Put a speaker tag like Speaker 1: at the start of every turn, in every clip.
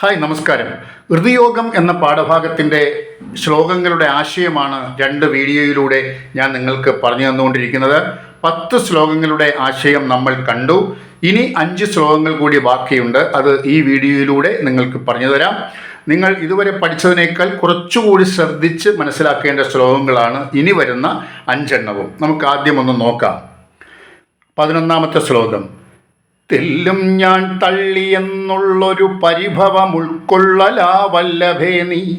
Speaker 1: Hi നമസ്കാരം. ഹൃദയോഗം എന്ന പാഠഭാഗത്തിന്റെ ശ്ലോകങ്ങളുടെ ആശയമാണ് രണ്ട് വീഡിയോയിലൂടെ ഞാൻ നിങ്ങൾക്ക് പറഞ്ഞു തന്നുകൊണ്ടിരിക്കുന്നത്. പത്ത് ശ്ലോകങ്ങളുടെ ആശയം നമ്മൾ കണ്ടു. ഇനി അഞ്ച് ശ്ലോകങ്ങൾ കൂടി ബാക്കിയുണ്ട്. അത് ഈ വീഡിയോയിലൂടെ നിങ്ങൾക്ക് പറഞ്ഞു തരാം. നിങ്ങൾ ഇതുവരെ പഠിച്ചതിനേക്കാൾ കുറച്ചുകൂടി ശ്രദ്ധിച്ച് മനസ്സിലാക്കേണ്ട ശ്ലോകങ്ങളാണ് ഇനി വരുന്ന അഞ്ചെണ്ണവും. നമുക്ക് ആദ്യം ഒന്ന് നോക്കാം. പതിനൊന്നാമത്തെ ശ്ലോകം. തെല്ലും ഞാൻ തള്ളിയെന്നുള്ളൊരു പരിഭവം ഉൾക്കൊള്ളലാ വല്ലഭേ നീ.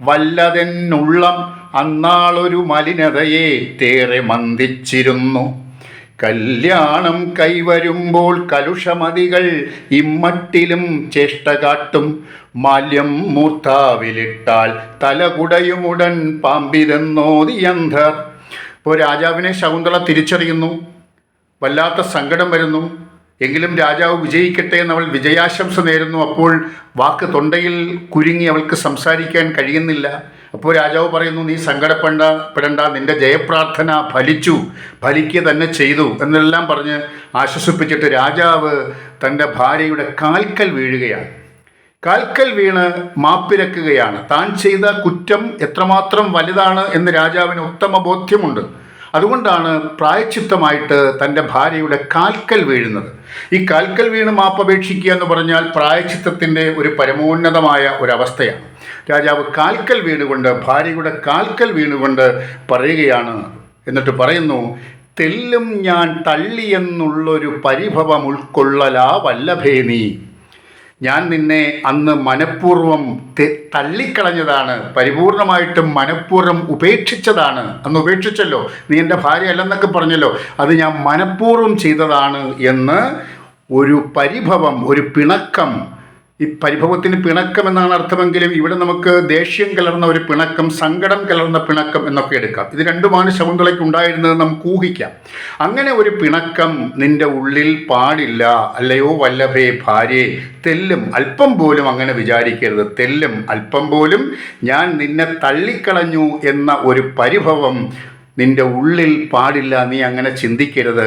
Speaker 1: വല്ലതെന്നുള്ളം അന്നാളൊരു മലിനതയെ തേറെ മന്ദിച്ചിരുന്നു. കല്യാണം കൈവരുമ്പോൾ കലുഷമതികൾ ഇമ്മട്ടിലും ചേഷ്ട കാട്ടും. മാല്യം മൂർത്താവിലിട്ടാൽ തലകുടയുമുടൻ പാമ്പിതെന്നോതിയന്ധർ ഇപ്പോൾ രാജാവിനെ ശകുന്തള തിരിച്ചറിയുന്നു. വല്ലാത്ത സങ്കടം വരുന്നു. എങ്കിലും രാജാവ് വിജയിക്കട്ടെ എന്ന് അവൾ വിജയാശംസ നേരുന്നു. അപ്പോൾ വാക്ക് തൊണ്ടയിൽ കുരുങ്ങി അവൾക്ക് സംസാരിക്കാൻ കഴിയുന്നില്ല. അപ്പോൾ രാജാവ് പറയുന്നു നീ സങ്കടപ്പെട പെടണ്ട നിന്റെ ജയപ്രാർത്ഥന ഫലിച്ചു ഫലിക്കുക തന്നെ ചെയ്തു എന്നെല്ലാം പറഞ്ഞ് ആശ്വസിപ്പിച്ചിട്ട് രാജാവ് തന്റെ ഭാര്യയുടെ കാൽക്കൽ വീഴുകയാണ്. കാൽക്കൽ വീണ് മാപ്പിരക്കുകയാണ്. താൻ ചെയ്ത കുറ്റം എത്രമാത്രം വലുതാണ് എന്ന് രാജാവിന് ഉത്തമ ബോധ്യമുണ്ട് അതുകൊണ്ടാണ് പ്രായച്ചിത്തമായിട്ട് തന്റെ ഭാര്യയുടെ കാൽക്കൽ വീഴുന്നത്. ഈ കാൽക്കൽ വീണ് മാപ്പപേക്ഷിക്കുക എന്ന് പറഞ്ഞാൽ പ്രായച്ചിത്തത്തിന്റെ ഒരു പരമോന്നതമായ ഒരവസ്ഥയാണ്. രാജാവ് കാൽക്കൽ വീണുകൊണ്ട് ഭാര്യയുടെ കാൽക്കൽ വീണുകൊണ്ട് പറയുകയാണ്. എന്നിട്ട് പറയുന്നു തെല്ലും ഞാൻ തള്ളിയെന്നുള്ളൊരു പരിഭവം ഉൾക്കൊള്ളലാ വല്ലഭേ നീ. ഞാൻ നിന്നെ അന്ന് മനഃപൂർവം തള്ളിക്കളഞ്ഞതാണ്. പരിപൂർണമായിട്ടും മനഃപൂർവം ഉപേക്ഷിച്ചതാണ്. അന്ന് ഉപേക്ഷിച്ചല്ലോ. നീ എന്റെ ഭാര്യ അല്ലെന്നൊക്കെ പറഞ്ഞല്ലോ. അത് ഞാൻ മനഃപൂർവം ചെയ്തതാണ് എന്ന് ഒരു പരിഭവം ഒരു പിണക്കം ഈ പരിഭവത്തിന് പിണക്കം എന്നാണ് അർത്ഥമെങ്കിലും ഇവിടെ നമുക്ക് ദേഷ്യം കലർന്ന ഒരു പിണക്കം സങ്കടം കലർന്ന പിണക്കം എന്നൊക്കെ എടുക്കാം. ഇത് രണ്ടുമാണ് ശകുന്തളയ്ക്ക് ഉണ്ടായിരുന്നത് നമുക്ക് ഊഹിക്കാം. അങ്ങനെ ഒരു പിണക്കം നിന്റെ ഉള്ളിൽ പാടില്ല. അല്ലയോ വല്ലഭേ ഭാര്യേ തെല്ലും അല്പം പോലും അങ്ങനെ വിചാരിക്കരുത്. തെല്ലും അല്പം പോലും ഞാൻ നിന്നെ തള്ളിക്കളഞ്ഞു എന്ന ഒരു പരിഭവം നിന്റെ ഉള്ളിൽ പാടില്ല നീ അങ്ങനെ ചിന്തിക്കരുത്.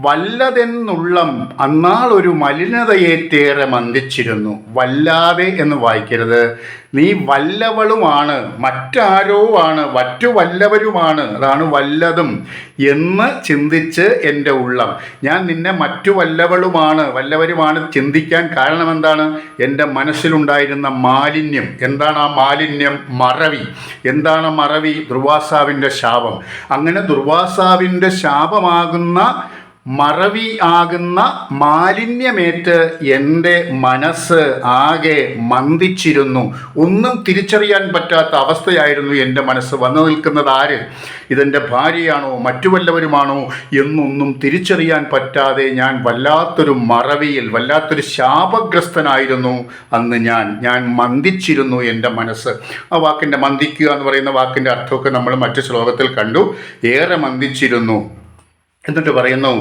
Speaker 1: വല്ലതെന്നുള്ളം അന്നാളൊരു മലിനതയേറ്റേറെ മന്ദിച്ചിരുന്നു. വല്ലാതെ എന്ന് വായിക്കരുത്. നീ വല്ലവളുമാണ് മറ്റാരോ ആണ് മറ്റു വല്ലവരുമാണ് അതാണ് വല്ലതും എന്ന് ചിന്തിച്ച് എന്റെ ഉള്ളം. ഞാൻ നിന്നെ മറ്റു വല്ലവളുമാണ് വല്ലവരുമാണ് ചിന്തിക്കാൻ കാരണം എന്താണ് എന്റെ മനസ്സിലുണ്ടായിരുന്ന മാലിന്യം. എന്താണ് ആ മാലിന്യം? മറവി. എന്താണ് മറവി? ദുർവാസാവിന്റെ ശാപം. അങ്ങനെ ദുർവാസാവിന്റെ ശാപമാകുന്ന മറവി ആകുന്ന മാലിന്യമേറ്റ് എന്റെ മനസ്സ് ആകെ മന്ദിച്ചിരുന്നു. ഒന്നും തിരിച്ചറിയാൻ പറ്റാത്ത അവസ്ഥയായിരുന്നു എന്റെ മനസ്സ്. വന്നു നിൽക്കുന്നത് ആര്? ഇതെന്റെ ഭാര്യയാണോ? മറ്റു വല്ലവരുമാണോ? എന്നൊന്നും തിരിച്ചറിയാൻ പറ്റാതെ ഞാൻ വല്ലാത്തൊരു മറവിയിൽ വല്ലാത്തൊരു ശാപഗ്രസ്തനായിരുന്നു അന്ന് ഞാൻ. ഞാൻ മന്ദിച്ചിരുന്നു എന്റെ മനസ്സ്. ആ വാക്കിന്റെ മന്ദിക്കുക എന്ന് പറയുന്ന വാക്കിന്റെ അർത്ഥമൊക്കെ നമ്മൾ മറ്റു ശ്ലോകത്തിൽ കണ്ടു. ഏറെ മന്ദിച്ചിരുന്നു. എന്നിട്ട് പറയുന്നു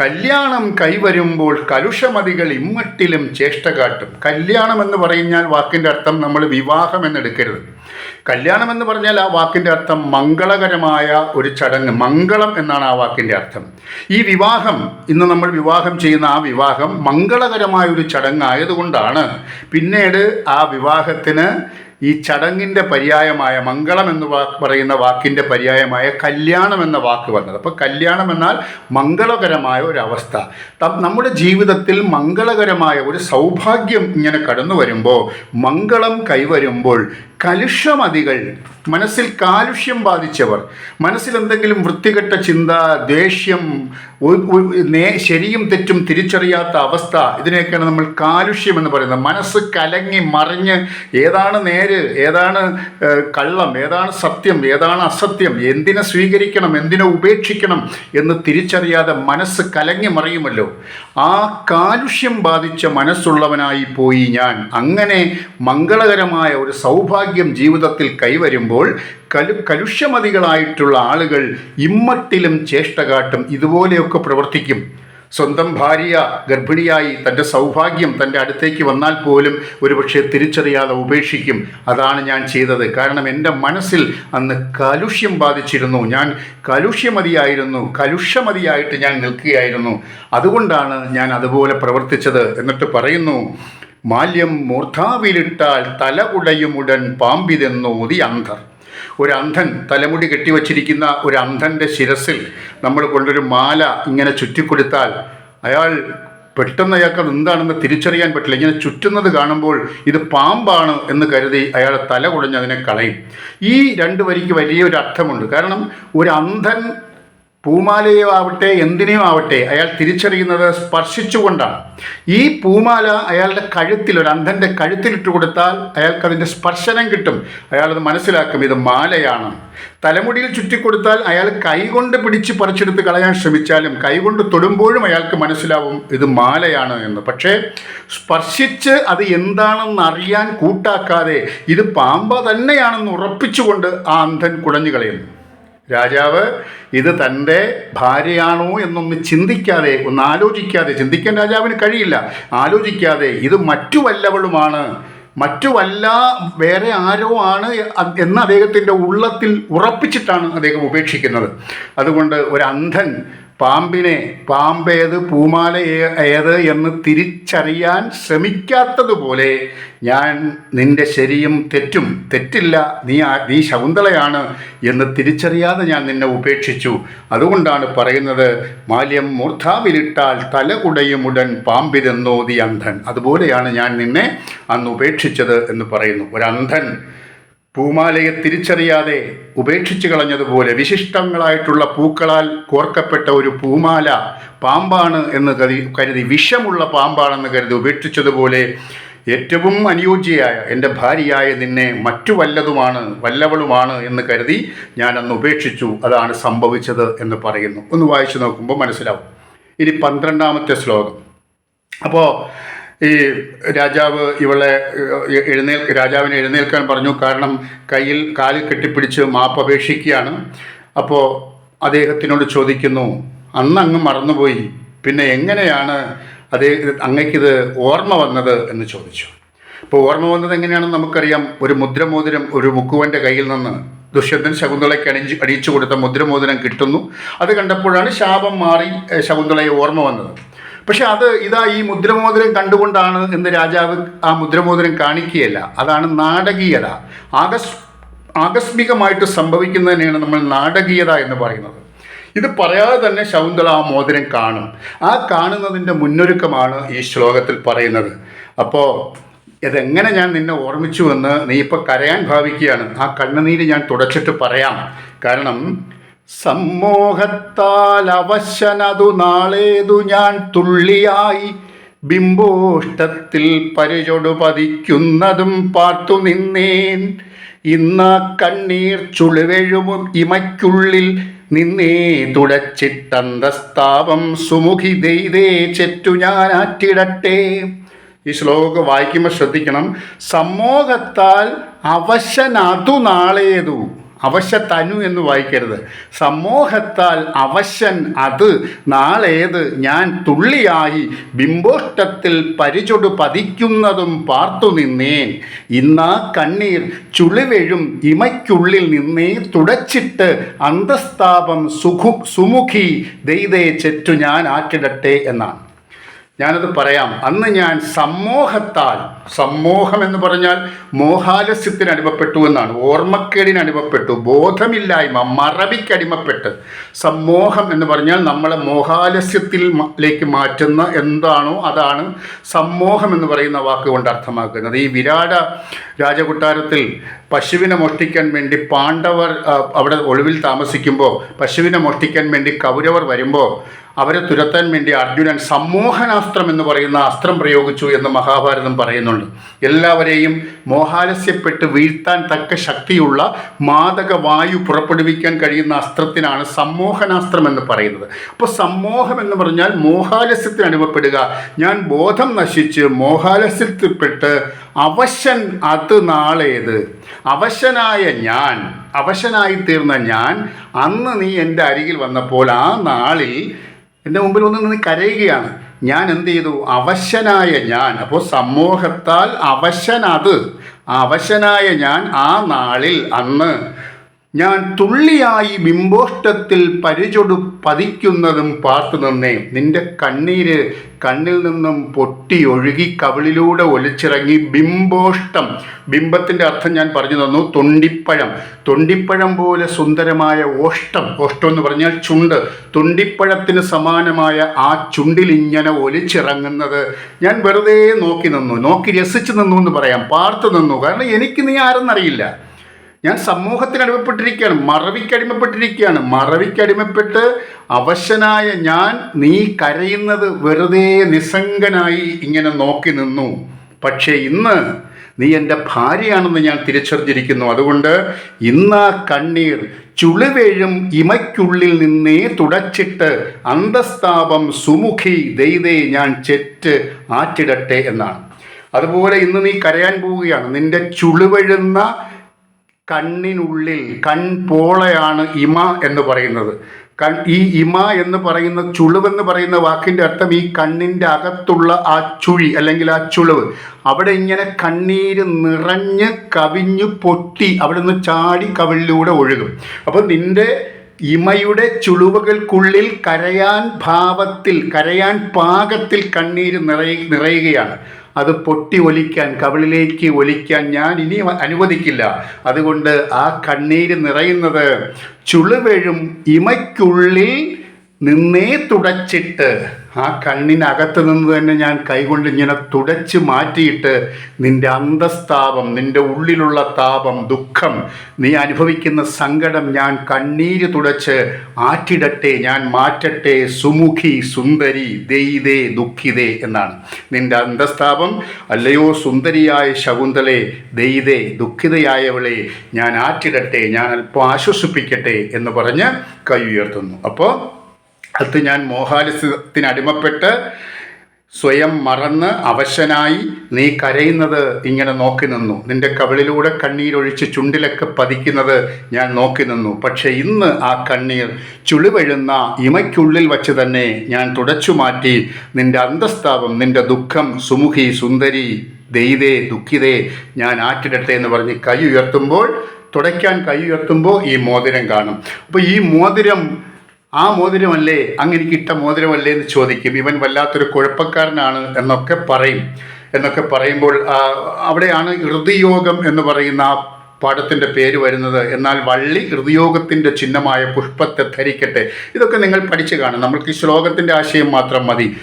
Speaker 1: കല്യാണം കൈവരുമ്പോൾ കലുഷമതികൾ ഇമ്മട്ടിലും ചേഷ്ട കാട്ടും കല്യാണം എന്ന് പറഞ്ഞാൽ വാക്കിന്റെ അർത്ഥം നമ്മൾ വിവാഹം എന്നെടുക്കരുത്. കല്യാണം എന്ന് പറഞ്ഞാൽ ആ വാക്കിന്റെ അർത്ഥം മംഗളകരമായ ഒരു ചടങ്ങ് മംഗളം എന്നാണ് ആ വാക്കിന്റെ അർത്ഥം. ഈ വിവാഹം ഇന്ന് നമ്മൾ വിവാഹം ചെയ്യുന്ന ആ വിവാഹം മംഗളകരമായ ഒരു ചടങ്ങായതുകൊണ്ടാണ്. പിന്നീട് ആ വിവാഹത്തിന് ഈ ചടങ്ങിന്റെ പര്യായമായ മംഗളം എന്ന് പറയുന്ന വാക്കിന്റെ പര്യായമായ കല്യാണം എന്ന വാക്ക് വന്നത്. അപ്പോൾ കല്യാണം എന്നാൽ മംഗളകരമായ ഒരു അവസ്ഥ. നമ്മുടെ ജീവിതത്തിൽ മംഗളകരമായ ഒരു സൗഭാഗ്യം ഇങ്ങനെ കടന്നു വരുമ്പോൾ മംഗളം കൈവരുമ്പോൾ കലുഷമതികൾ മനസ്സിൽ കാലുഷ്യം ബാധിച്ചവർ മനസ്സിൽ എന്തെങ്കിലും വൃത്തികെട്ട ചിന്ത ദേഷ്യം ശരിയും തെറ്റും തിരിച്ചറിയാത്ത അവസ്ഥ ഇതിനെയൊക്കെയാണ് നമ്മൾ കാലുഷ്യം എന്ന് പറയുന്നത്. മനസ്സ് കലങ്ങി മറിഞ്ഞ് ഏതാണ് നേര് ഏതാണ് കള്ളം ഏതാണ് സത്യം ഏതാണ് അസത്യം എന്തിനെ സ്വീകരിക്കണം എന്തിനെ ഉപേക്ഷിക്കണം എന്ന് തിരിച്ചറിയാതെ മനസ്സ് കലങ്ങി മറിയുമല്ലോ. ആ കാലുഷ്യം ബാധിച്ച മനസ്സുള്ളവനായി പോയി ഞാൻ. അങ്ങനെ മംഗളകരമായ ഒരു സൗഭാഗ്യം ജീവിതത്തിൽ കൈവരുമ്പോൾ കലു കലുഷ്യമതികളായിട്ടുള്ള ആളുകൾ ഇമ്മട്ടിലും ചേഷ്ട കാട്ടും ഇതുപോലെയൊക്കെ പ്രവർത്തിക്കും. സ്വന്തം ഭാര്യ ഗർഭിണിയായി തന്റെ സൗഭാഗ്യം തന്റെ അടുത്തേക്ക് വന്നാൽ പോലും ഒരുപക്ഷെ തിരിച്ചറിയാതെ ഉപേക്ഷിക്കും. അതാണ് ഞാൻ ചെയ്തത്. കാരണം എന്റെ മനസ്സിൽ അന്ന് കലുഷ്യം ബാധിച്ചിരുന്നു. ഞാൻ കലുഷ്യമതിയായിരുന്നു. കലുഷമതിയായിട്ട് ഞാൻ നിൽക്കുകയായിരുന്നു. അതുകൊണ്ടാണ് ഞാൻ അതുപോലെ പ്രവർത്തിച്ചത് എന്നിട്ട് പറയുന്നു. മാല്യം മൂർധാവിലിട്ടാൽ തലകുടയുമുടൻ പാമ്പിതെന്നോതി അന്ധർ. ഒരു അന്ധൻ തലമുടി കെട്ടിവച്ചിരിക്കുന്ന ഒരു അന്ധന്റെ ശിരസിൽ നമ്മൾ കൊണ്ടൊരു മാല ഇങ്ങനെ ചുറ്റിക്കൊടുത്താൽ അയാൾ പെട്ടെന്ന് അയാൾക്ക് എന്താണെന്ന് തിരിച്ചറിയാൻ പറ്റില്ല. ഇങ്ങനെ ചുറ്റുന്നത് കാണുമ്പോൾ ഇത് പാമ്പാണ് എന്ന് കരുതി അയാൾ തല കുടഞ്ഞ് അതിനെ കളയും. ഈ രണ്ട് വരിക്ക് വലിയൊരു അർത്ഥമുണ്ട് കാരണം ഒരു അന്ധൻ പൂമാലയോ ആവട്ടെ എന്തിനെയോ ആവട്ടെ അയാൾ തിരിച്ചറിയുന്നത് സ്പർശിച്ചുകൊണ്ടാണ്. ഈ പൂമാല അയാളുടെ കഴുത്തിൽ ഒരു അന്ധന്റെ കഴുത്തിലിട്ട് കൊടുത്താൽ അയാൾക്ക് അതിന്റെ സ്പർശനം കിട്ടും. അയാളത് മനസ്സിലാക്കും ഇത് മാലയാണ്. തലമുടിയിൽ ചുറ്റിക്കൊടുത്താൽ അയാൾ കൈകൊണ്ട് പിടിച്ച് പറിച്ചെടുത്ത് കളയാൻ ശ്രമിച്ചാലും കൈകൊണ്ട് തൊടുമ്പോഴും അയാൾക്ക് മനസ്സിലാവും ഇത് മാലയാണ് എന്ന്. പക്ഷേ സ്പർശിച്ച് അത് എന്താണെന്ന് അറിയാൻ കൂട്ടാക്കാതെ ഇത് പാമ്പ തന്നെയാണെന്ന് ഉറപ്പിച്ചുകൊണ്ട് ആ അന്ധൻ കുടഞ്ഞു കളയുന്നു. രാജാവ് ഇത് തന്റെ ഭാര്യയാണോ എന്നൊന്ന് ചിന്തിക്കാതെ ഒന്ന് ആലോചിക്കാതെ ചിന്തിക്കാൻ രാജാവിന് കഴിയില്ല. ആലോചിക്കാതെ ഇത് മറ്റു വല്ലവളുമാണ്. മറ്റു വല്ല വേറെ ആരോ ആണ് എന്ന് അദ്ദേഹത്തിന്റെ ഉള്ളത്തിൽ ഉറപ്പിച്ചിട്ടാണ് അദ്ദേഹം ഉപേക്ഷിക്കുന്നത്. അതുകൊണ്ട് ഒരു അന്ധൻ പാമ്പിനെ പാമ്പേത് പൂമാല ഏത് എന്ന് തിരിച്ചറിയാൻ ശ്രമിക്കാത്തതുപോലെ ഞാൻ നിന്റെ ശരിയും തെറ്റും തെറ്റില്ല നീ നീ ശകുന്തളയാണ് എന്ന് തിരിച്ചറിയാതെ ഞാൻ നിന്നെ ഉപേക്ഷിച്ചു. അതുകൊണ്ടാണ് പറയുന്നത് മാല്യം മൂർധാവിലിട്ടാൽ തലകുടയുമുടൻ പാമ്പിതെന്നോതി അന്ധൻ. അതുപോലെയാണ് ഞാൻ നിന്നെ അന്ന് ഉപേക്ഷിച്ചത് എന്ന് പറയുന്നു. ഒരു അന്ധൻ പൂമാലയെ തിരിച്ചറിയാതെ ഉപേക്ഷിച്ചു കളഞ്ഞതുപോലെ വിശിഷ്ടങ്ങളായിട്ടുള്ള പൂക്കളാൽ കോർക്കപ്പെട്ട ഒരു പൂമാല പാമ്പാണ് എന്ന് കരുതി കരുതി വിഷമുള്ള പാമ്പാണെന്ന് കരുതി ഉപേക്ഷിച്ചതുപോലെ ഏറ്റവും അനുയോജ്യയായ എന്റെ ഭാര്യയായ നിന്നെ മറ്റു വല്ലതുമാണ് വല്ലവളുമാണ് എന്ന് കരുതി ഞാൻ അന്ന് ഉപേക്ഷിച്ചു. അതാണ് സംഭവിച്ചത് എന്ന് പറയുന്നു. ഒന്ന് വായിച്ചു നോക്കുമ്പോൾ മനസ്സിലാവും. ഇനി പന്ത്രണ്ടാമത്തെ ശ്ലോകം. അപ്പോൾ ഈ രാജാവ് ഇവളെ എഴുന്നേൽ രാജാവിനെ എഴുന്നേൽക്കാൻ പറഞ്ഞു. കാരണം കയ്യിൽ കാലിൽ കെട്ടിപ്പിടിച്ച് മാപ്പ് അപേക്ഷിക്കുകയാണ്. അപ്പോൾ അദ്ദേഹത്തിനോട് ചോദിക്കുന്നു അന്ന് അങ്ങ് മറന്നുപോയി. പിന്നെ എങ്ങനെയാണ് അതേ അങ്ങയ്ക്കിത് ഓർമ്മ വന്നത്? എന്ന് ചോദിച്ചു. അപ്പോൾ ഓർമ്മ വന്നത് എങ്ങനെയാണെന്ന് നമുക്കറിയാം. ഒരു മുദ്രമോതിരം ഒരു മുക്കുവന്റെ കയ്യിൽ നിന്ന് ദുഷ്യന്തൻ ശകുന്തളയ്ക്ക് അണിഞ്ച് അടിച്ചു കൊടുത്ത മുദ്രമോതിരം കിട്ടുന്നു. അത് കണ്ടപ്പോഴാണ് ശാപം മാറി ശകുന്തളയെ ഓർമ്മ വന്നത്. പക്ഷെ അത് ഇതാ ഈ മുദ്രമോതിരം കണ്ടുകൊണ്ടാണ് എന്ന് രാജാവ് ആ മുദ്രമോതിരം കാണിക്കുകയല്ല. അതാണ് നാടകീയത. ആകസ് ആകസ്മികമായിട്ട് സംഭവിക്കുന്നതിനെയാണ് നമ്മൾ നാടകീയത എന്ന് പറയുന്നത്. ഇത് പറയാതെ തന്നെ ശകുന്തള ആ മോതിരം കാണും. ആ കാണുന്നതിന്റെ മുന്നൊരുക്കമാണ് ഈ ശ്ലോകത്തിൽ പറയുന്നത്. അപ്പോൾ ഇതെങ്ങനെ ഞാൻ നിന്നെ ഓർമ്മിച്ചു എന്ന് നീ ഇപ്പോൾ കരയാൻ ഭാവിക്കുകയാണ്. ആ കണ്ണുനീര് ഞാൻ തുടച്ചിട്ട് പറയാം. കാരണം സമ്മോഹത്താൽ അവശനതു നാളേതു ഞാൻ തുള്ളിയായി ബിംബോഷ്ടത്തിൽ പരിചൊടു പതിക്കുന്നതും പാർത്തു നിന്നേൻ. ഇന്ന കണ്ണീർ ചുളിവെഴുമും ഇമയ്ക്കുള്ളിൽ നിന്നേ തുടച്ചിട്ടന്തസ്താപം സുമുഖി ദൈതേ ചെറ്റു ഞാനാറ്റിടട്ടെ. ഈ ശ്ലോകം വായിക്കുമ്പോൾ ശ്രദ്ധിക്കണം. സമ്മോഹത്താൽ അവശനതു നാളേതു അവശ തനു എന്ന് വായിക്കരുത്. സമൂഹത്താൽ അവശൻ അത് നാളേത് ഞാൻ തുള്ളിയായി ബിംബോഷ്ടത്തിൽ പരിചൊടു പതിക്കുന്നതും പാർത്തു നിന്നേൻ. ഇന്നാ കണ്ണീർ ചുളിവെഴും ഇമയ്ക്കുള്ളിൽ നിന്നേ തുടച്ചിട്ട് അന്തസ്താപം സുഖു സുമുഖി ദൈതേ ചെറ്റു ഞാൻ ആറ്റിടട്ടെ എന്നാണ്. ഞാനത് പറയാം. അന്ന് ഞാൻ സമ്മോഹത്താൽ സമ്മോഹം എന്ന് പറഞ്ഞാൽ മോഹാലസ്യത്തിന് അനുഭവപ്പെട്ടു എന്നാണ്. ഓർമ്മക്കേടിന് അനുഭവപ്പെട്ടു ബോധമില്ലായ്മ മറവിക്കടിമപ്പെട്ട് സമ്മോഹം എന്ന് പറഞ്ഞാൽ നമ്മളെ മോഹാലസ്യത്തിൽ മ- ലേക്ക് മാറ്റുന്ന എന്താണോ അതാണ് സമ്മോഹം എന്ന് പറയുന്ന വാക്ക് കൊണ്ട് അർത്ഥമാക്കുന്നത്. ഈ വിരാട രാജകൊട്ടാരത്തിൽ പശുവിനെ മോഷ്ടിക്കാൻ വേണ്ടി പാണ്ഡവർ അവിടെ ഒളിവിൽ താമസിക്കുമ്പോൾ പശുവിനെ മോഷ്ടിക്കാൻ വേണ്ടി കൗരവർ വരുമ്പോൾ അവരെ തുരത്താൻ വേണ്ടി അർജുനൻ സമ്മോഹനാസ്ത്രം എന്ന് പറയുന്ന അസ്ത്രം പ്രയോഗിച്ചു എന്ന് മഹാഭാരതം പറയുന്നുണ്ട്. എല്ലാവരെയും മോഹാലസ്യപ്പെട്ട് വീഴ്ത്താൻ തക്ക ശക്തിയുള്ള മാതക വായു പുറപ്പെടുവിക്കാൻ കഴിയുന്ന അസ്ത്രത്തിനാണ് സമ്മോഹനാസ്ത്രം എന്ന് പറയുന്നത്. അപ്പോൾ സമ്മോഹം എന്ന് പറഞ്ഞാൽ മോഹാലസ്യത്തിന് അനുഭവപ്പെടുക ഞാൻ ബോധം നശിച്ച് മോഹാലസ്യത്തിൽപ്പെട്ട് അവശൻ അത് നാളേത്. അവശനായ ഞാൻ അവശനായി തീർന്ന ഞാൻ അന്ന് നീ എന്റെ അരികിൽ വന്നപ്പോൾ ആ നാളിൽ എന്റെ മുമ്പിൽ ഒന്ന് നിന്ന് കരയുകയാണ്. ഞാൻ എന്ത് ചെയ്തു? അവശനായ ഞാൻ. അപ്പോൾ സമൂഹത്താൽ അവശനത്. അവശനായ ഞാൻ ആ നാളിൽ അന്ന് ഞാൻ തുള്ളിയായി ബിംബോഷ്ടത്തിൽ പരിചൊടു പതിക്കുന്നതും പാർത്തു നിന്നേ. നിന്റെ കണ്ണീര് കണ്ണിൽ നിന്നും പൊട്ടി ഒഴുകി കവിളിലൂടെ ഒലിച്ചിറങ്ങി ബിംബോഷ്ടം. ബിംബത്തിന്റെ അർത്ഥം ഞാൻ പറഞ്ഞു തന്നു തൊണ്ടിപ്പഴം. തൊണ്ടിപ്പഴം പോലെ സുന്ദരമായ ഓഷ്ടം. ഓഷ്ടം എന്ന് പറഞ്ഞാൽ ചുണ്ട്. തൊണ്ടിപ്പഴത്തിന് സമാനമായ ആ ചുണ്ടിൽ ഇങ്ങനെ ഒലിച്ചിറങ്ങുന്നത് ഞാൻ വെറുതെ നോക്കി നിന്നു. നോക്കി രസിച്ചു നിന്നു എന്ന് പറയാം. പാർത്തു നിന്നു. കാരണം എനിക്ക് നീ ആരെന്നറിയില്ല. ഞാൻ സമൂഹത്തിന് അടിമപ്പെട്ടിരിക്കുകയാണ് മറവിക്കടിമപ്പെട്ടിരിക്കുകയാണ് മറവിക്കടിമപ്പെട്ട് അവശനായ ഞാൻ നീ കരയുന്നത് വെറുതെ നിസ്സംഗനായി ഇങ്ങനെ നോക്കി നിന്നു. പക്ഷേ ഇന്ന് നീ എന്റെ ഭാര്യയാണെന്ന് ഞാൻ തിരിച്ചറിഞ്ഞിരിക്കുന്നു. അതുകൊണ്ട് ഇന്ന് കണ്ണീർ ചുളിവേഴും ഇമയ്ക്കുള്ളിൽ നിന്നേ തുടച്ചിട്ട് അന്തസ്താപം സുമുഖി ദൈതേ ഞാൻ ചെറ്റ് ആറ്റിടട്ടെ എന്നാണ്. അതുപോലെ ഇന്ന് നീ കരയാൻ പോവുകയാണ്. നിന്റെ ചുളിവഴുന്ന കണ്ണിനുള്ളിൽ കൺപോളയാണ് ഇമ എന്ന് പറയുന്നത്. കൺ ഈ ഇമ എന്ന് പറയുന്ന ചുളിവെന്ന് പറയുന്ന വാക്കിന്റെ അർത്ഥം ഈ കണ്ണിന്റെ അകത്തുള്ള ആ ചുഴി അല്ലെങ്കിൽ ആ ചുളിവ്. അവിടെ ഇങ്ങനെ കണ്ണീര് നിറഞ്ഞ് കവിഞ്ഞ് പൊട്ടി അവിടെ നിന്ന് ചാടി കവിളിലൂടെ ഒഴുകും. അപ്പം നിന്റെ ഇമയുടെ ചുളിവുകൾക്കുള്ളിൽ കരയാൻ ഭാവത്തിൽ കരയാൻ പാകത്തിൽ കണ്ണീര് നിറയ നിറയുകയാണ്. അത് പൊട്ടി ഒലിക്കാൻ കവിളിലേക്ക് ഒലിക്കാൻ ഞാൻ ഇനി അനുവദിക്കില്ല. അതുകൊണ്ട് ആ കണ്ണീര് നിറയുന്നത് ചുളിവെഴും ഇമയ്ക്കുള്ളിൽ നിന്നേ തുടച്ചിട്ട് ആ കണ്ണിനകത്ത് നിന്ന് തന്നെ ഞാൻ കൈകൊണ്ട് ഇങ്ങനെ തുടച്ച് മാറ്റിയിട്ട് നിന്റെ അന്തസ്താപം നിന്റെ ഉള്ളിലുള്ള താപം ദുഃഖം നീ അനുഭവിക്കുന്ന സങ്കടം ഞാൻ കണ്ണീര് തുടച്ച് ആറ്റിടട്ടെ ഞാൻ മാറ്റട്ടെ സുമുഖി സുന്ദരി ദൈതേ ദുഃഖിതേ എന്നാണ്. നിന്റെ അന്തസ്താപം അല്ലയോ സുന്ദരിയായ ശകുന്തളെ ദൈതേ ദുഃഖിതയായവളെ ഞാൻ ആറ്റിടട്ടെ ഞാൻ അല്പം ആശ്വസിപ്പിക്കട്ടെ എന്ന് പറഞ്ഞ് കൈ ഉയർത്തുന്നു. അപ്പോൾ അത് ഞാൻ മോഹാലസ്യത്തിന് അടിമപ്പെട്ട് സ്വയം മറന്ന് അവശനായി നീ കരയുന്നത് ഇങ്ങനെ നോക്കി നിന്നു. നിന്റെ കവിളിലൂടെ കണ്ണീരൊഴിച്ച് ചുണ്ടിലൊക്കെ പതിക്കുന്നത് ഞാൻ നോക്കി നിന്നു. പക്ഷേ ഇന്ന് ആ കണ്ണീർ ചുളിവഴുന്ന ഇമയ്ക്കുള്ളിൽ വച്ച് തന്നെ ഞാൻ തുടച്ചു മാറ്റി. നിന്റെ അന്തസ്താപം നിന്റെ ദുഃഖം സുമുഖി സുന്ദരി ദൈതേ ദുഃഖിതേ ഞാൻ ആറ്റിടട്ടെ എന്ന് പറഞ്ഞ് കൈ ഉയർത്തുമ്പോൾ തുടയ്ക്കാൻ കൈ ഉയർത്തുമ്പോൾ ഈ മോതിരം കാണും. അപ്പോൾ ഈ മോതിരം ആ മോതിരമല്ലേ? അങ്ങ് എനിക്ക് ഇട്ട മോതിരമല്ലേ എന്ന് ചോദിക്കും. ഇവൻ വല്ലാത്തൊരു കുഴപ്പക്കാരനാണ് എന്നൊക്കെ പറയും. എന്നൊക്കെ പറയുമ്പോൾ അവിടെയാണ് ഹൃദയോഗം എന്ന് പറയുന്ന ആ പാഠത്തിന്റെ പേര് വരുന്നത്. എന്നാൽ വള്ളി ഹൃദയോഗത്തിന്റെ ചിഹ്നമായ പുഷ്പത്തെ ധരിക്കട്ടെ. ഇതൊക്കെ നിങ്ങൾ പഠിച്ചു കാണും. നമ്മൾക്ക് ഈ ശ്ലോകത്തിന്റെ ആശയം മാത്രം മതി.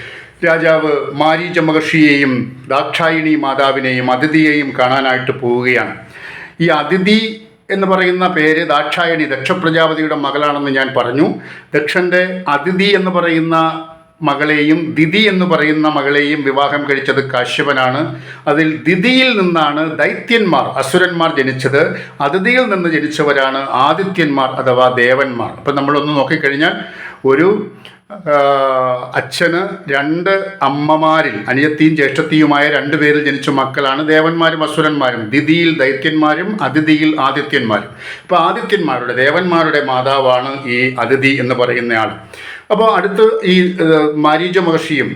Speaker 1: രാജാവ് മാരീച മഹർഷിയെയും ദാക്ഷായിണി മാതാവിനെയും അതിഥിയെയും കാണാനായിട്ട് പോവുകയാണ്. ഈ അതിഥി എന്ന് പറയുന്ന പേര് ദാക്ഷായണി ദക്ഷ പ്രജാപതിയുടെ മകളാണെന്ന് ഞാൻ പറഞ്ഞു. ദക്ഷന്റെ അതിഥി എന്ന് പറയുന്ന മകളെയും ദിതി എന്ന് പറയുന്ന മകളെയും വിവാഹം കഴിച്ചത് കാശ്യപനാണ്. അതിൽ ദിതിയിൽ നിന്നാണ് ദൈത്യന്മാർ അസുരന്മാർ ജനിച്ചത്. അതിഥിയിൽ നിന്ന് ജനിച്ചവരാണ് ആദിത്യന്മാർ അഥവാ ദേവന്മാർ. അപ്പം നമ്മളൊന്ന് നോക്കിക്കഴിഞ്ഞാൽ ഒരു അച്ഛന് രണ്ട് അമ്മമാരിൽ അനിയത്തിയും ജ്യേഷ്ഠത്തിയുമായ രണ്ട് പേരിൽ ജനിച്ച മക്കളാണ് ദേവന്മാരും അസുരന്മാരും. ദിതിയിൽ ദൈത്യന്മാരും അതിഥിയിൽ ആദിത്യന്മാരും. അപ്പോൾ ആദിത്യന്മാരുടെ ദേവന്മാരുടെ മാതാവാണ് ഈ അതിഥി എന്ന് പറയുന്നയാൾ. അപ്പോൾ അടുത്ത് ഈ മാരീജ മഹർഷിയും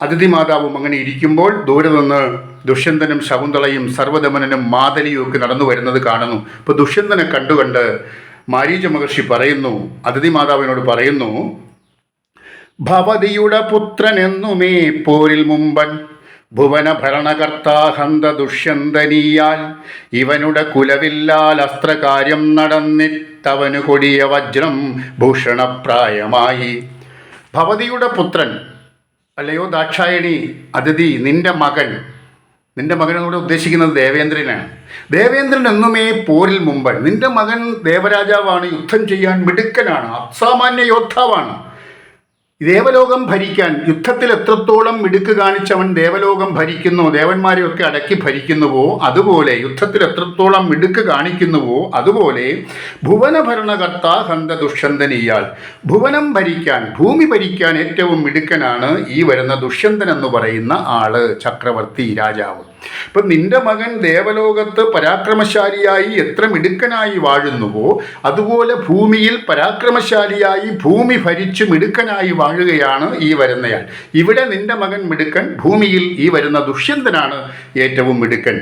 Speaker 1: അതിഥി മാതാവും അങ്ങനെ ഇരിക്കുമ്പോൾ ദൂരെ നിന്ന് ദുഷ്യന്തനും ശകുന്തളയും സർവദമനനും മാതലിയും ഒക്കെ നടന്നു വരുന്നത് കാണുന്നു. അപ്പോൾ ദുഷ്യന്തനെ കണ്ടുകണ്ട് മാരീച മഹർഷി പറയുന്നു അതിഥി മാതാവിനോട് പറയുന്നു ഭവതിയുടെ പുത്രനെന്നുമേ പോരിൽ മുമ്പൻ ഭുവന ഭരണകർത്താഹന്ത ദുഷ്യന്തനീയാൽ ഇവനുടെ കുലവില്ലാൽ അസ്ത്രകാര്യം നടന്നിട്ടവനു കൊടിയ വജ്രം ഭൂഷണപ്രായമായി. ഭവതിയുടെ പുത്രൻ അല്ലയോ ദാക്ഷായണി അതിഥി നിന്റെ മകൻ നിന്റെ മകനോട് ഉദ്ദേശിക്കുന്നത് ദേവേന്ദ്രനാണ്. ദേവേന്ദ്രൻ എന്നുമേ പോരിൽ മുമ്പ് നിന്റെ മകൻ ദേവരാജാവാണ് യുദ്ധം ചെയ്യാൻ മിടുക്കനാണ് അസാമാന്യ യോദ്ധാവാണ്. ദേവലോകം ഭരിക്കാൻ യുദ്ധത്തിൽ എത്രത്തോളം മിടുക്ക് കാണിച്ചവൻ ദേവലോകം ഭരിക്കുന്നു ദേവന്മാരെയൊക്കെ അടക്കി ഭരിക്കുന്നുവോ അതുപോലെ യുദ്ധത്തിൽ എത്രത്തോളം മിടുക്ക് കാണിക്കുന്നുവോ അതുപോലെ ഭുവന ഭരണകർത്ത ഹന്ത ദുഷ്യന്തനീയാൽ ഭുവനം ഭരിക്കാൻ ഭൂമി ഭരിക്കാൻ ഏറ്റവും മിടുക്കനാണ് ഈ വരുന്ന ദുഷ്യന്തൻ എന്ന് പറയുന്ന ആൾ ചക്രവർത്തി രാജാവ്. ഇപ്പം നിന്റെ മകൻ ദേവലോകത്ത് പരാക്രമശാലിയായി എത്ര മിടുക്കനായി വാഴുന്നുവോ അതുപോലെ ഭൂമിയിൽ പരാക്രമശാലിയായി ഭൂമി ഭരിച്ച് മിടുക്കനായി വാഴുകയാണ് ഈ വരുന്നയാൾ. ഇവിടെ നിന്റെ മകൻ മിടുക്കൻ ഭൂമിയിൽ ഈ വരുന്ന ദുഷ്യന്തനാണ് ഏറ്റവും മിടുക്കൻ.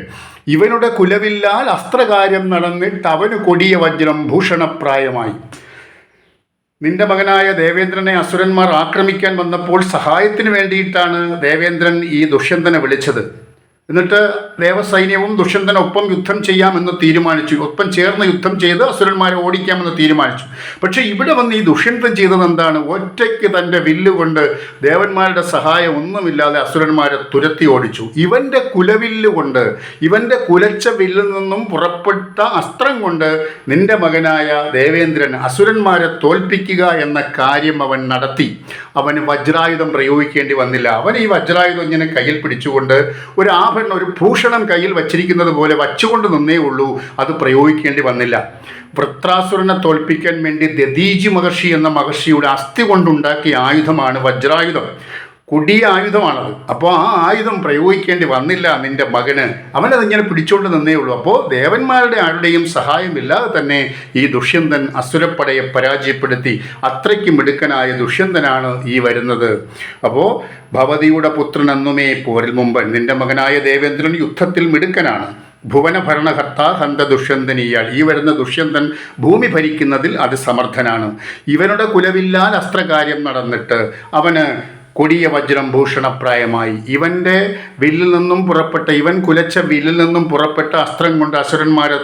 Speaker 1: ഇവനുടെ കുലവില്ലാൽ അസ്ത്രകാര്യം നടന്നിട്ട് അവന് കൊടിയ വജ്രം ഭൂഷണപ്രായമായി. നിന്റെ മകനായ ദേവേന്ദ്രനെ അസുരന്മാർ ആക്രമിക്കാൻ വന്നപ്പോൾ സഹായത്തിന് വേണ്ടിയിട്ടാണ് ദേവേന്ദ്രൻ ഈ ദുഷ്യന്തനെ വിളിച്ചത്. എന്നിട്ട് ദേവസൈന്യവും ദുഷ്യന്തനൊപ്പം യുദ്ധം ചെയ്യാമെന്ന് തീരുമാനിച്ചു. ഒപ്പം ചേർന്ന് യുദ്ധം ചെയ്ത് അസുരന്മാരെ ഓടിക്കാമെന്ന് തീരുമാനിച്ചു. പക്ഷേ ഇവിടെ വന്ന് ഈ ദുഷ്യന്തൻ ചെയ്തത് എന്താണ്? ഒറ്റയ്ക്ക് തന്റെ വില്ലുകൊണ്ട് ദേവന്മാരുടെ സഹായം ഒന്നുമില്ലാതെ അസുരന്മാരെ തുരത്തി ഓടിച്ചു. ഇവന്റെ കുലവില്ലുകൊണ്ട് ഇവന്റെ കുലച്ച വില്ലിൽ നിന്നും പുറപ്പെട്ട അസ്ത്രം കൊണ്ട് നിന്റെ മകനായ ദേവേന്ദ്രൻ അസുരന്മാരെ തോൽപ്പിക്കുക എന്ന കാര്യം അവൻ നടത്തി. അവന് വജ്രായുധം പ്രയോഗിക്കേണ്ടി വന്നില്ല. അവൻ ഈ വജ്രായുധം ഇങ്ങനെ കയ്യിൽ പിടിച്ചുകൊണ്ട് ഒരു ആഭരണം ഒരു ഭൂഷണം കയ്യിൽ വച്ചിരിക്കുന്നത് പോലെ വച്ചുകൊണ്ട് നിന്നേ ഉള്ളൂ. അത് പ്രയോഗിക്കേണ്ടി വന്നില്ല. വൃത്രാസുരനെ തോൽപ്പിക്കാൻ വേണ്ടി ദദീജി മഹർഷി എന്ന മഹർഷിയുടെ അസ്ഥി കൊണ്ടുണ്ടാക്കിയ ആയുധമാണ് വജ്രായുധം. കൊടിയ ആയുധമാണത് അപ്പോൾ ആ ആയുധം പ്രയോഗിക്കേണ്ടി വന്നില്ല നിന്റെ മകന്. അവനതിങ്ങനെ പിടിച്ചുകൊണ്ട് നിന്നേ ഉള്ളൂ. അപ്പോൾ ദേവന്മാരുടെ ആരുടെയും സഹായമില്ലാതെ തന്നെ ഈ ദുഷ്യന്തൻ അസുരപ്പടയെ പരാജയപ്പെടുത്തി അത്രയ്ക്ക് മിടുക്കനായ ദുഷ്യന്തനാണ് ഈ വരുന്നത്. അപ്പോൾ ഭവതിയുടെ പുത്രൻ എന്നുമേ പോരിൽ മുമ്പ് നിന്റെ മകനായ ദേവേന്ദ്രൻ യുദ്ധത്തിൽ മിടുക്കനാണ്. ഭുവന ഭരണകർത്ത ഹന്ത ദുഷ്യന്തൻ ഇയാൾ. ഈ വരുന്ന ദുഷ്യന്തൻ ഭൂമി ഭരിക്കുന്നതിൽ അത് സമർത്ഥനാണ്. ഇവനുടെ കുലവില്ലാൽ അസ്ത്രകാര്യം നടന്നിട്ട് അവന് കൊടിയ വജ്രം ഭൂഷണപ്രായമായി. ഇവന്റെ വില്ലിൽ നിന്നും പുറപ്പെട്ട ഇവൻ കുലച്ച വില്ലിൽ നിന്നും പുറപ്പെട്ട അസ്ത്രം കൊണ്ട് അസുരന്മാരെ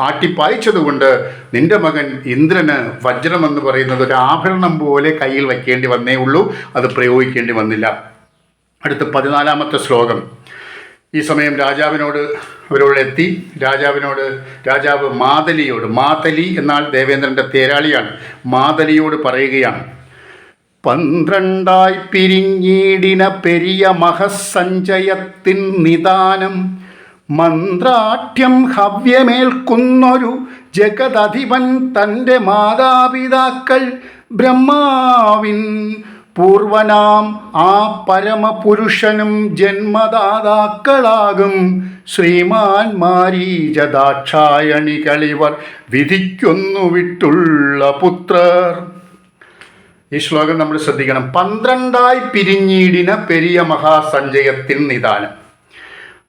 Speaker 1: ആട്ടിപ്പായിച്ചതുകൊണ്ട് നിന്റെ മകൻ ഇന്ദ്രന് വജ്രം എന്ന് പറയുന്നത് ഒരു ആഭരണം പോലെ കയ്യിൽ വയ്ക്കേണ്ടി വന്നേ ഉള്ളൂ. അത് പ്രയോഗിക്കേണ്ടി വന്നില്ല. അടുത്ത പതിനാലാമത്തെ ശ്ലോകം. ഈ സമയം രാജാവിനോട് അവരോട് എത്തി. രാജാവിനോട് രാജാവ് മാതലിയോട് മാതലി എന്നാൽ ദേവേന്ദ്രന്റെ തേരാളിയാണ്. മാതലിയോട് പറയുകയാണ് പന്ത്രണ്ടായി പിരിഞ്ഞീടിന പെരിയ മഹസഞ്ചയത്തിൻ നിദാനം. മന്ത്രാഠ്യം ഹവ്യമേൽക്കുന്നൊരു ജഗദധിപൻ തന്റെ മാതാപിതാക്കൾ ബ്രഹ്മാവിൻ പൂർവനാം ആ പരമപുരുഷനും ജന്മദാതാക്കളാകും. ശ്രീമാൻ മാരീജദാക്ഷായണികളിവർ വിട്ടുള്ള പുത്രർ. ഈ ശ്ലോകം നമ്മൾ ശ്രദ്ധിക്കണം. പന്ത്രണ്ടായി പിരിഞ്ഞീടിന പെരിയ മഹാസഞ്ചയത്തിൻ നിദാനം.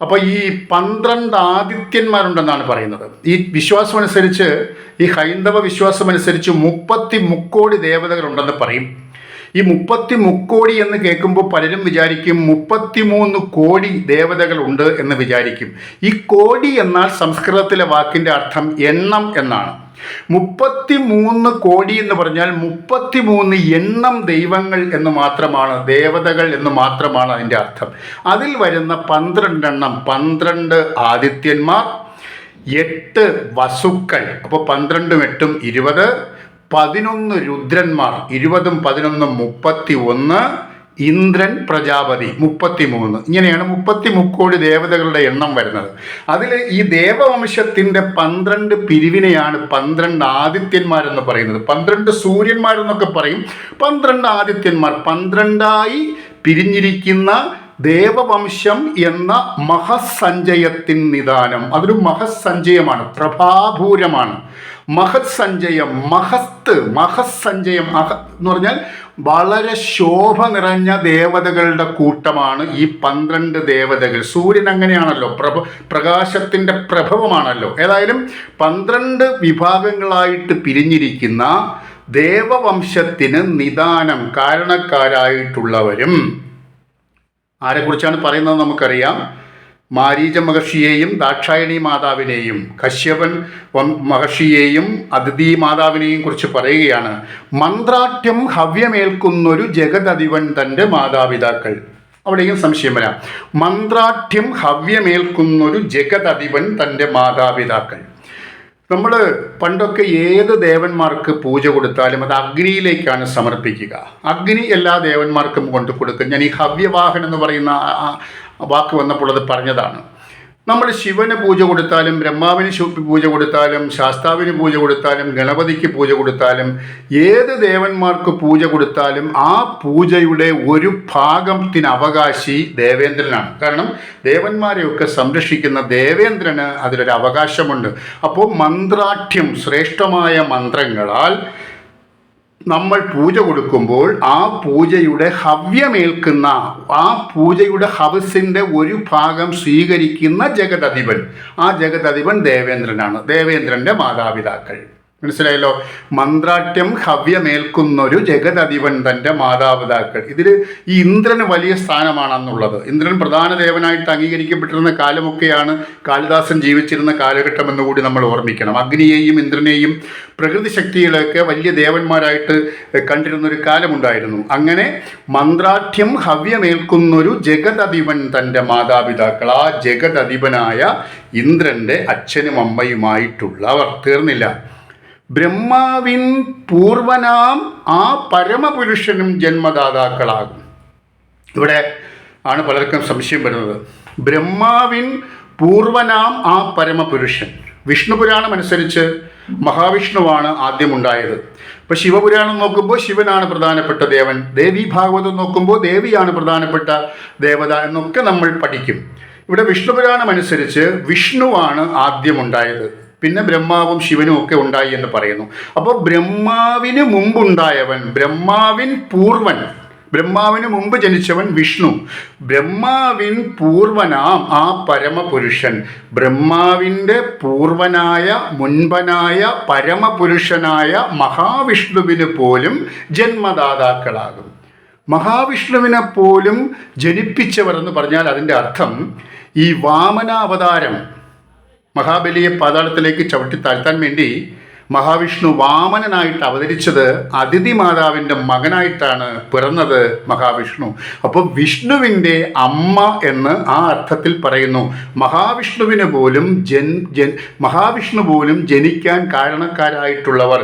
Speaker 1: അപ്പോൾ ഈ പന്ത്രണ്ട് ആദിത്യന്മാരുണ്ടെന്നാണ് പറയുന്നത്. ഈ വിശ്വാസമനുസരിച്ച് ഈ ഹൈന്ദവ വിശ്വാസമനുസരിച്ച് മുപ്പത്തി മുക്കോടി ദേവതകളുണ്ടെന്ന് പറയും. ഈ മുപ്പത്തി മുക്കോടി എന്ന് കേൾക്കുമ്പോൾ പലരും വിചാരിക്കും മുപ്പത്തിമൂന്ന് കോടി ദേവതകളുണ്ട് എന്ന് വിചാരിക്കും. ഈ കോടി എന്നാൽ സംസ്കൃതത്തിലെ വാക്കിന്റെ അർത്ഥം എണ്ണം എന്നാണ്. മുപ്പത്തി മൂന്ന് കോടി എന്ന് പറഞ്ഞാൽ മുപ്പത്തി മൂന്ന് എണ്ണം ദൈവങ്ങൾ എന്ന് മാത്രമാണ് ദേവതകൾ എന്ന് മാത്രമാണ് അതിന്റെ അർത്ഥം. അതിൽ വരുന്ന പന്ത്രണ്ടെണ്ണം പന്ത്രണ്ട് ആദിത്യന്മാർ എട്ട് വസുക്കൾ. അപ്പോൾ പന്ത്രണ്ടും എട്ടും ഇരുപത് പതിനൊന്ന് രുദ്രന്മാർ ഇരുപതും പതിനൊന്നും മുപ്പത്തി ഒന്ന് ഇന്ദ്രൻ പ്രജാപതി മുപ്പത്തിമൂന്ന്. ഇങ്ങനെയാണ് മുപ്പത്തി മുക്കോടി ദേവതകളുടെ എണ്ണം വരുന്നത്. അതിൽ ഈ ദേവവംശത്തിന്റെ പന്ത്രണ്ട് പിരിവിനെയാണ് പന്ത്രണ്ട് ആദിത്യന്മാരെന്ന് പറയുന്നത്. പന്ത്രണ്ട് സൂര്യന്മാരെന്നൊക്കെ പറയും. പന്ത്രണ്ട് ആദിത്യന്മാർ പന്ത്രണ്ടായി പിരിഞ്ഞിരിക്കുന്ന ദേവവംശം എന്ന മഹസഞ്ചയത്തിൻ നിദാനം. അതൊരു മഹസഞ്ചയമാണ് പ്രഭാപൂരമാണ്. മഹത് സഞ്ചയം മഹത്ത് മഹസഞ്ചയം മഹ എന്ന് പറഞ്ഞാൽ വളരെ ശോഭ നിറഞ്ഞ ദേവതകളുടെ കൂട്ടമാണ് ഈ പന്ത്രണ്ട് ദേവതകൾ. സൂര്യൻ അങ്ങനെയാണല്ലോ പ്രഭ പ്രകാശത്തിന്റെ പ്രഭവമാണല്ലോ. ഏതായാലും പന്ത്രണ്ട് വിഭാഗങ്ങളായിട്ട് പിരിഞ്ഞിരിക്കുന്ന ദേവവംശത്തിന് നിദാനം കാരണക്കാരായിട്ടുള്ളവരും ആരെക്കുറിച്ചാണ് പറയുന്നത് നമുക്കറിയാം. മാരീച മഹർഷിയെയും ദാക്ഷായണി മാതാവിനെയും കശ്യപൻ മഹർഷിയെയും അതിഥി മാതാവിനെയും കുറിച്ച് പറയുകയാണ്. മന്ത്രാഠ്യം ഹവ്യമേൽക്കുന്നൊരു ജഗദധിപൻ തന്റെ മാതാപിതാക്കൾ. അവിടെയും സംശയം വരാം. മന്ത്രാഠ്യം ഹവ്യമേൽക്കുന്നൊരു ജഗദധിപൻ തന്റെ മാതാപിതാക്കൾ. നമ്മൾ പണ്ടൊക്കെ ഏത് ദേവന്മാർക്ക് പൂജ കൊടുത്താലും അത് അഗ്നിയിലേക്കാണ് സമർപ്പിക്കുക. അഗ്നി എല്ലാ ദേവന്മാർക്കും കൊണ്ട് കൊടുക്കും. ഞാൻ ഈ ഹവ്യവാഹൻ എന്ന് പറയുന്ന വാക്ക് വന്നപ്പോൾ അത് പറഞ്ഞതാണ്. നമ്മൾ ശിവന് പൂജ കൊടുത്താലും ബ്രഹ്മാവിന് പൂജ കൊടുത്താലും ശാസ്താവിന് പൂജ കൊടുത്താലും ഗണപതിക്ക് പൂജ കൊടുത്താലും ഏത് ദേവന്മാർക്ക് പൂജ കൊടുത്താലും ആ പൂജയുടെ ഒരു ഭാഗത്തിന് അവകാശി ദേവേന്ദ്രനാണ്. കാരണം ദേവന്മാരെയൊക്കെ സംരക്ഷിക്കുന്ന ദേവേന്ദ്രന് അതിലൊരു അവകാശമുണ്ട്. അപ്പോൾ മന്ത്രാഠ്യം ശ്രേഷ്ഠമായ മന്ത്രങ്ങളാൽ നമ്മൾ പൂജ കൊടുക്കുമ്പോൾ ആ പൂജയുടെ ഹവ്യമേൽക്കുന്ന ആ പൂജയുടെ ഹവസിന്റെ ഒരു ഭാഗം സ്വീകരിക്കുന്ന ജഗതധിപൻ. ആ ജഗതധിപൻ ദേവേന്ദ്രനാണ്. ദേവേന്ദ്രന്റെ മാതാപിതാക്കൾ. മനസ്സിലായല്ലോ? മന്ത്രാട്യം ഹവ്യമേൽക്കുന്നൊരു ജഗതധിപൻ തന്റെ മാതാപിതാക്കൾ. ഇതിൽ ഈ ഇന്ദ്രന് വലിയ സ്ഥാനമാണെന്നുള്ളത്. ഇന്ദ്രൻ പ്രധാന ദേവനായിട്ട് അംഗീകരിക്കപ്പെട്ടിരുന്ന കാലമൊക്കെയാണ് കാളിദാസൻ ജീവിച്ചിരുന്ന കാലഘട്ടം എന്നുകൂടി നമ്മൾ ഓർമ്മിക്കണം. അഗ്നിയെയും ഇന്ദ്രനെയും പ്രകൃതി ശക്തികളെയൊക്കെ വലിയ ദേവന്മാരായിട്ട് കണ്ടിരുന്നൊരു കാലമുണ്ടായിരുന്നു. അങ്ങനെ മന്ത്രാഠ്യം ഹവ്യമേൽക്കുന്നൊരു ജഗതധിപൻ തന്റെ മാതാപിതാക്കൾ. ആ ജഗതധിപനായ ഇന്ദ്രന്റെ അച്ഛനും അമ്മയുമായിട്ടുള്ളവർ. തീർന്നില്ല. ബ്രഹ്മാവിൻ പൂർവനാം ആ പരമപുരുഷനും ജന്മദാതാക്കളാകും. ഇവിടെ ആണ് പലർക്കും സംശയം വരുന്നത്. ബ്രഹ്മാവിൻ പൂർവനാം ആ പരമപുരുഷൻ. വിഷ്ണു പുരാണം അനുസരിച്ച് മഹാവിഷ്ണുവാണ് ആദ്യമുണ്ടായത്. ഇപ്പോൾ ശിവപുരാണം നോക്കുമ്പോൾ ശിവനാണ് പ്രധാനപ്പെട്ട ദേവൻ. ദേവി ഭാഗവതം നോക്കുമ്പോൾ ദേവിയാണ് പ്രധാനപ്പെട്ട ദേവത എന്നൊക്കെ നമ്മൾ പഠിക്കും. ഇവിടെ വിഷ്ണുപുരാണം അനുസരിച്ച് വിഷ്ണുവാണ് ആദ്യം ഉണ്ടായത് പിന്നെ ബ്രഹ്മാവും ശിവനും ഒക്കെ ഉണ്ടായി എന്ന് പറയുന്നു. അപ്പോൾ ബ്രഹ്മാവിന് മുമ്പുണ്ടായവൻ ബ്രഹ്മാവിൻ പൂർവൻ ബ്രഹ്മാവിന് മുമ്പ് ജനിച്ചവൻ വിഷ്ണു. ബ്രഹ്മാവിൻ പൂർവനാം ആ പരമപുരുഷൻ. ബ്രഹ്മാവിന്റെ പൂർവനായ മുൻപനായ പരമപുരുഷനായ മഹാവിഷ്ണുവിന് പോലും ജന്മദാതാക്കളാകും. മഹാവിഷ്ണുവിനെ പോലും ജനിപ്പിച്ചവർ എന്ന് പറഞ്ഞാൽ അതിന്റെ അർത്ഥം ഈ വാമനാവതാരം മഹാബലിയെ പാതാളത്തിലേക്ക് ചവിട്ടി താഴ്ത്താൻ വേണ്ടി മഹാവിഷ്ണു വാമനനായിട്ട് അവതരിച്ചത് അതിഥി മാതാവിന്റെ മകനായിട്ടാണ് പിറന്നത് മഹാവിഷ്ണു. അപ്പോൾ വിഷ്ണുവിന്റെ അമ്മ എന്ന് ആ അർത്ഥത്തിൽ പറയുന്നു. മഹാവിഷ്ണുവിന് പോലും ജൻ ജൻ മഹാവിഷ്ണു പോലും ജനിക്കാൻ കാരണക്കാരായിട്ടുള്ളവർ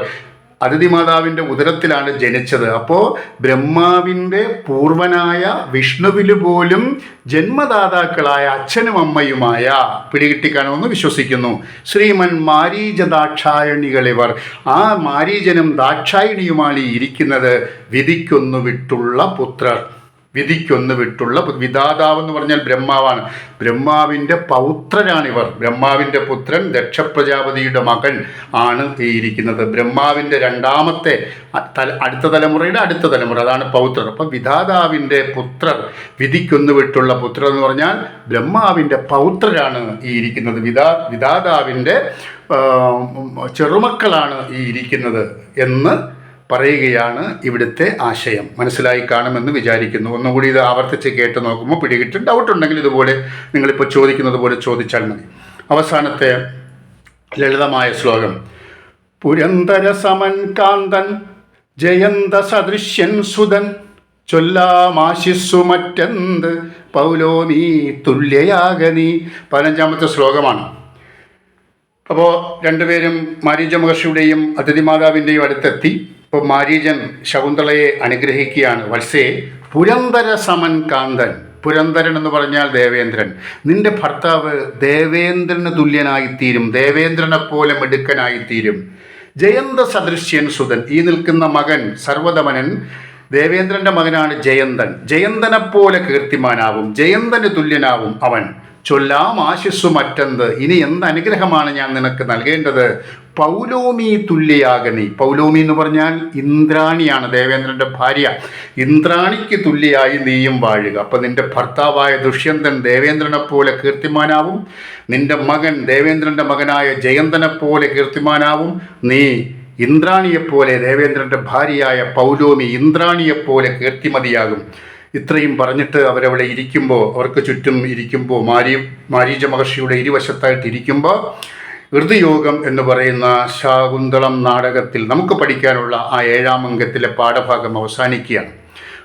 Speaker 1: അതിഥി മാതാവിന്റെ ഉദരത്തിലാണ് ജനിച്ചത്. അപ്പോൾ ബ്രഹ്മാവിന്റെ പൂർവനായ വിഷ്ണുവിന് പോലും ജന്മദാതാക്കളായ അച്ഛനും അമ്മയുമായ പിടികിട്ടിക്കാണമെന്ന് വിശ്വസിക്കുന്നു. ശ്രീമൻ മാരീജ ദാക്ഷായണികളിവർ ആ മാരീജനും ദാക്ഷായണിയുമാണ് ഇരിക്കുന്നത് വിധിക്കൊന്നു വിട്ടുള്ള പുത്രർ. വിധിക്കൊന്ന് വിട്ടുള്ള വിധാതാവ് എന്ന് പറഞ്ഞാൽ ബ്രഹ്മാവാണ്. ബ്രഹ്മാവിന്റെ പൗത്രനാണിവർ. ബ്രഹ്മാവിന്റെ പുത്രൻ ദക്ഷപ്രജാപതിയുടെ മകൻ ആണ് ഈ ഇരിക്കുന്നത്. ബ്രഹ്മാവിന്റെ രണ്ടാമത്തെ അടുത്ത തലമുറയുടെ അടുത്ത തലമുറ. അതാണ് പൗത്രർ അപ്പം വിധാതാവിന്റെ പുത്രർ വിധിക്കൊന്ന് വിട്ടുള്ള പുത്രർ എന്ന് പറഞ്ഞാൽ ബ്രഹ്മാവിന്റെ പൗത്രരാണ് ഈ ഇരിക്കുന്നത്. വിധാ വിധാതാവിന്റെ ചെറുമക്കളാണ് ഈ ഇരിക്കുന്നത് എന്ന് പറയുകയാണ് ഇവിടുത്തെ ആശയം. മനസ്സിലായി കാണുമെന്ന് വിചാരിക്കുന്നു. ഒന്നുകൂടി ഇത് ആവർത്തിച്ച് കേട്ട് നോക്കുമ്പോൾ പിടികിട്ടും. ഡൗട്ട് ഉണ്ടെങ്കിൽ ഇതുപോലെ നിങ്ങളിപ്പോൾ ചോദിക്കുന്നത് പോലെ ചോദിച്ചാൽ മതി. അവസാനത്തെ ലളിതമായ ശ്ലോകം. പുരന്തര സമൻ കാന്തൻ ജയന്ത സദൃശ്യൻ സുതൻ ചൊല്ലാമാശിസ്സു മറ്റെന്ത് പൗലോമീ തുല്യയാകനീ പതിനഞ്ചാമത്തെ ശ്ലോകമാണ്. അപ്പോൾ രണ്ടുപേരും മാരീജ മഹർഷിയുടെയും അതിഥി മാതാവിന്റെയും അടുത്തെത്തി. ഇപ്പോൾ മാരീജൻ ശകുന്തളയെ അനുഗ്രഹിക്കുകയാണ്. വത്സേ പുരന്തര സമൻ കാന്തൻ പുരന്തരൻ എന്ന് പറഞ്ഞാൽ ദേവേന്ദ്രൻ. നിന്റെ ഭർത്താവ് ദേവേന്ദ്രന് തുല്യനായിത്തീരും ദേവേന്ദ്രനെ പോലെ മിടുക്കനായിത്തീരും. ജയന്ത സദൃശ്യൻ സുതൻ ഈ നിൽക്കുന്ന മകൻ സർവതമനൻ ദേവേന്ദ്രന്റെ മകനാണ് ജയന്തൻ. ജയന്തനെപ്പോലെ കീർത്തിമാനാവും ജയന്തന് തുല്യനാവും അവൻ. ചൊല്ലാം ആശിസ്സു മറ്റെന്ത് ഇനി എന്ത് അനുഗ്രഹമാണ് ഞാൻ നിനക്ക് നൽകേണ്ടത്? പൗലോമി തുല്യയാകണി പൗലോമി എന്ന് പറഞ്ഞാൽ ഇന്ദ്രാണിയാണ് ദേവേന്ദ്രന്റെ ഭാര്യ. ഇന്ദ്രാണിക്ക് തുല്യയായി നീയും വാഴുക. അപ്പം നിന്റെ ഭർത്താവായ ദുഷ്യന്തൻ ദേവേന്ദ്രനെ പോലെ കീർത്തിമാനാവും. നിന്റെ മകൻ ദേവേന്ദ്രന്റെ മകനായ ജയന്തനെ പോലെ കീർത്തിമാനാവും. നീ ഇന്ദ്രാണിയെപ്പോലെ ദേവേന്ദ്രന്റെ ഭാര്യയായ പൗലോമി ഇന്ദ്രാണിയെപ്പോലെ കീർത്തിമതിയാകും. ഇത്രയും പറഞ്ഞിട്ട് അവരവിടെ ഇരിക്കുമ്പോൾ അവർക്ക് ചുറ്റും ഇരിക്കുമ്പോൾ മാരി മാരീജ മഹർഷിയുടെ ഇരുവശത്തായിട്ട് ഇരിക്കുമ്പോൾ ഋതുയോഗം എന്ന് പറയുന്ന ശാകുന്തളം നാടകത്തിൽ നമുക്ക് പഠിക്കാനുള്ള ആ ഏഴാം അംഗത്തിലെ പാഠഭാഗം അവസാനിക്കുകയാണ്.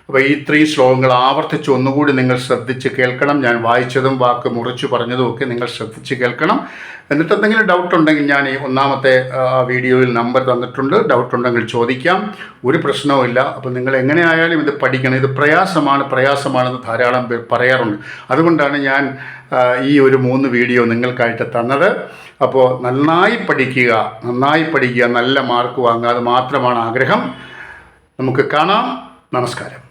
Speaker 1: അപ്പോൾ ഈ ത്രീ ശ്ലോകങ്ങൾ ആവർത്തിച്ച് ഒന്നുകൂടി നിങ്ങൾ ശ്രദ്ധിച്ച് കേൾക്കണം. ഞാൻ വായിച്ചതും വാക്ക് മുറിച്ചു പറഞ്ഞതും ഒക്കെ നിങ്ങൾ ശ്രദ്ധിച്ച് കേൾക്കണം. എന്നിട്ട് എന്തെങ്കിലും ഡൗട്ട് ഉണ്ടെങ്കിൽ ഞാൻ ഈ ഒന്നാമത്തെ വീഡിയോയിൽ നമ്പർ തന്നിട്ടുണ്ട്. ഡൗട്ട് ഉണ്ടെങ്കിൽ ചോദിക്കാം. ഒരു പ്രശ്നവുമില്ല അപ്പോൾ നിങ്ങൾ എങ്ങനെയായാലും ഇത് പഠിക്കണം. ഇത് പ്രയാസമാണ് പ്രയാസമാണെന്ന് ധാരാളം പേർ പറയാറുണ്ട്. അതുകൊണ്ടാണ് ഞാൻ ഈ ഒരു മൂന്ന് വീഡിയോ നിങ്ങൾക്കായിട്ട് തന്നത്. അപ്പോൾ നന്നായി പഠിക്കുക നന്നായി പഠിക്കുക നല്ല മാർക്ക് വാങ്ങുക അത് മാത്രമാണ് ആഗ്രഹം. നമുക്ക് കാണാം. നമസ്കാരം.